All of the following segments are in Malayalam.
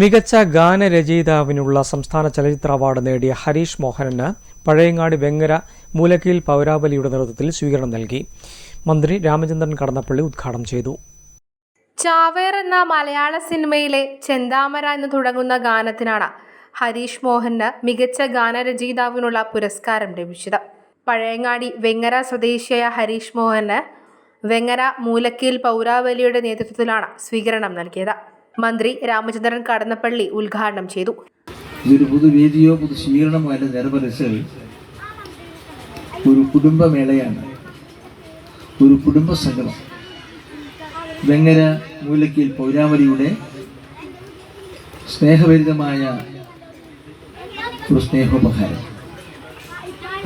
മികച്ച ഗാനരചയിതാവിനുള്ള സംസ്ഥാന ചലച്ചിത്ര അവാർഡ് നേടിയ ഹരീഷ് മോഹനന് പഴയങ്ങാടി വെങ്ങര മൂലക്കീൽ പൗരാവലിയുടെ നേതൃത്വത്തിൽ സ്വീകരണം നൽകി. മന്ത്രി രാമചന്ദ്രൻ കടന്നപ്പള്ളി ഉദ്ഘാടനം ചെയ്തു. ചാവേർ എന്ന മലയാള സിനിമയിലെ ചെന്താമര എന്ന് തുടങ്ങുന്ന ഗാനത്തിനാണ് ഹരീഷ് മോഹന് മികച്ച ഗാനരചയിതാവിനുള്ള പുരസ്കാരം ലഭിച്ചത്. പഴയങ്ങാടി വെങ്ങര സ്വദേശിയായ ഹരീഷ് മോഹന് വെങ്ങര മൂലക്കീൽ പൗരാവലിയുടെ നേതൃത്വത്തിലാണ് സ്വീകരണം നൽകിയത്. മന്ത്രി രാമചന്ദ്രൻ കടന്നപ്പള്ളി ഉദ്ഘാടനം ചെയ്തു. ഇതൊരു പുതുവേദിയോ പുതു സ്വീകരണമോ അല്ല നിറമറിച്ച് ഒരു കുടുംബമേളയാണ്. ഒരു കുടുംബ സംഗമം വെങ്ങര മൂലക്കിൽ പൗരാവലിയുടെ സ്നേഹഭരിതമായ ഒരു സ്നേഹോപഹാരം.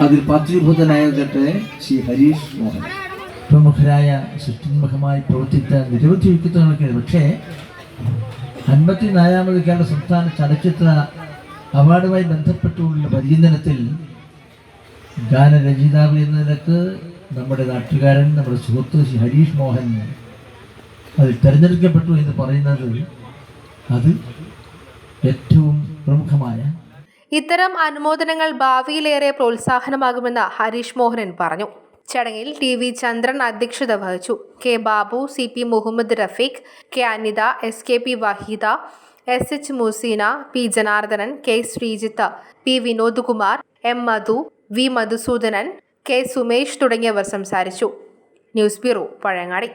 അതിൽ പാത്രീഭൂതനായതട്ടെ ശ്രീ ഹരീഷ് മോഹൻ. പ്രമുഖരായ സൃഷ്ടിന്മുഖമായി പ്രവർത്തിച്ച നിരവധി വ്യക്തിത്വങ്ങളൊക്കെയാണ് പക്ഷേ അൻപത്തിനാലാമത് കേരള സംസ്ഥാന ചലച്ചിത്ര അവാർഡുമായി ബന്ധപ്പെട്ടുള്ള പരിചിന്തനത്തിൽ ഗാനരചയിതാവ് എന്ന നിലയ്ക്ക് നമ്മുടെ നാട്ടുകാരൻ നമ്മുടെ സുഹൃത്ത് ശ്രീ ഹരീഷ് മോഹൻ അത് തിരഞ്ഞെടുക്കപ്പെട്ടു എന്ന് പറയുന്നത് അത് ഏറ്റവും പ്രമുഖമായ ഇത്തരം അനുമോദനങ്ങൾ ഭാവിയിലേറെ പ്രോത്സാഹനമാകുമെന്ന് ഹരീഷ് മോഹനൻ പറഞ്ഞു. ചടങ്ങിൽ ടി വി ചന്ദ്രൻ അധ്യക്ഷത വഹിച്ചു. K Babu C P Muhammad Rafeeq K Anitha S K P Waheeda S H Museena P Janardhanan K Sreejith P Vinod Kumar M Madhu V Madhusoodanan K Sumesh തുടങ്ങിയവർ സംസാരിച്ചു. News bureau Pazhayangadi.